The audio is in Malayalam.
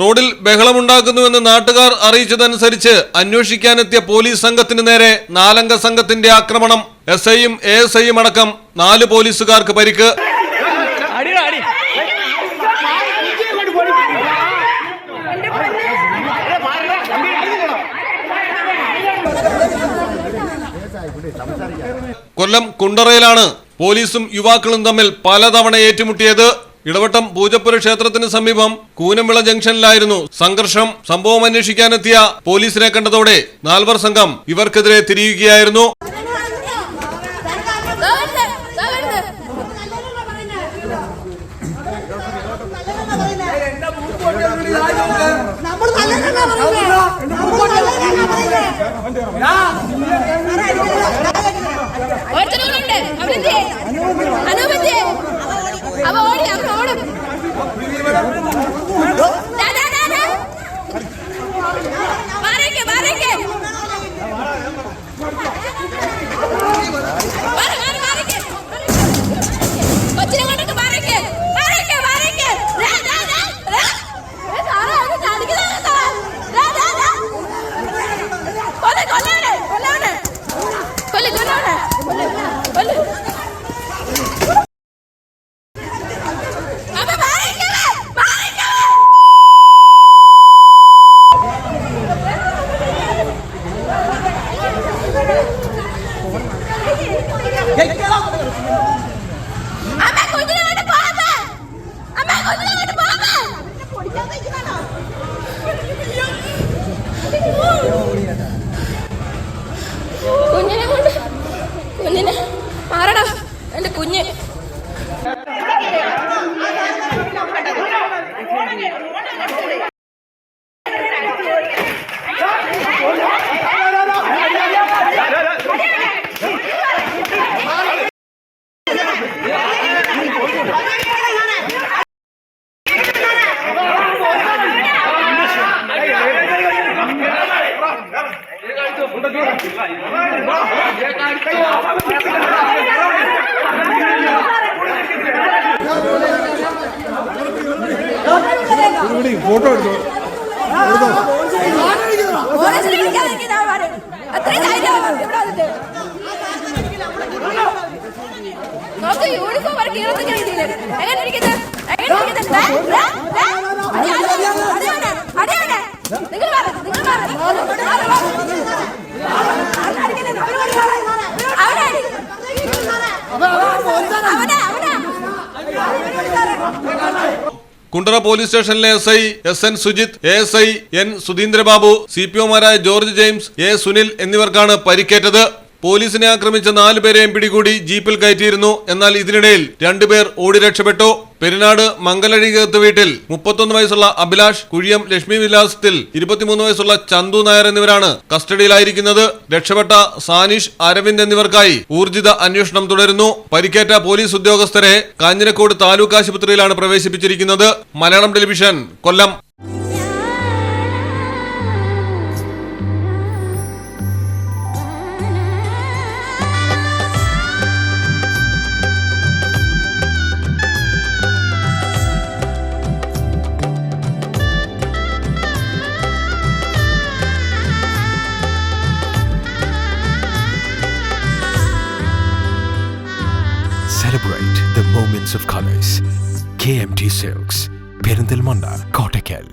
റോഡിൽ ബഹളമുണ്ടാക്കുന്നുവെന്ന് നാട്ടുകാർ അറിയിച്ചതനുസരിച്ച് അന്വേഷിക്കാനെത്തിയ പോലീസ് സംഘത്തിന് നേരെ നാലംഗ സംഘത്തിന്റെ ആക്രമണം. എസ് ഐയും എ എസ് ഐയും അടക്കം നാല് പോലീസുകാർക്ക് പരിക്ക്. കൊല്ലം കുണ്ടറയിലാണ് പോലീസും യുവാക്കളും തമ്മിൽ പലതവണ ഏറ്റുമുട്ടിയത്. ഇടവട്ടം പൂജപ്പുര ക്ഷേത്രത്തിന് സമീപം കൂനമ്പിള ജംഗ്ഷനിലായിരുന്നു സംഘർഷം. സംഭവം അന്വേഷിക്കാനെത്തിയ പോലീസിനെ കണ്ടതോടെ നാൽവർ സംഘം ഇവർക്കെതിരെ തിരിയുകയായിരുന്നു. പറയുന്നത് കുഞ്ഞിനെ കൊണ്ട് കുഞ്ഞിനെ മാറടാ. എന്റെ കുഞ്ഞ്. പോലീസിനെ എടുത്തോ. നോക്ക് യൂണിഫോം അവർക്ക് ഇറങ്ങി കഴിഞ്ഞില്ലേ എങ്ങനെ ഇരിക്കുന്നത് എങ്ങനെ ഇരിക്കുന്നത്. നിങ്ങൾ മാറ്, നിങ്ങൾ മാറ്. കുണ്ടറ പോലീസ് സ്റ്റേഷനിലെ S I S N Sujith A S I N Sudheendra Babu C P ഒമാരായ George James A Sunil എന്നിവർക്കാണ് പരിക്കേറ്റത്. പോലീസിനെ ആക്രമിച്ച നാലുപേരെയും പിടികൂടി ജീപ്പിൽ കയറ്റിയിരുന്നു. എന്നാൽ ഇതിനിടയിൽ രണ്ടുപേർ ഓടി രക്ഷപ്പെട്ടു. പെരിനാട് മംഗലഴികത്ത് വീട്ടിൽ മുപ്പത്തൊന്ന് വയസ്സുള്ള അഭിലാഷ് കുഴിയം ലക്ഷ്മി വിലാസത്തിൽ ഇരുപത്തിമൂന്ന് വയസ്സുള്ള ചന്തു നായർ എന്നിവരാണ് കസ്റ്റഡിയിലായിരിക്കുന്നത്. രക്ഷപ്പെട്ട സാനിഷ് അരവിന്ദ് എന്നിവർക്കായി ഊർജിത അന്വേഷണം തുടരുന്നു. പരിക്കേറ്റ പോലീസ് ഉദ്യോഗസ്ഥരെ കാഞ്ഞിരക്കോട് താലൂക്ക് ആശുപത്രിയിലാണ് പ്രവേശിപ്പിച്ചിരിക്കുന്നത്. Malayalam television Kollam. Celebrate the moments of colors. KMT Silks, Perindalmanda, Kottakkal.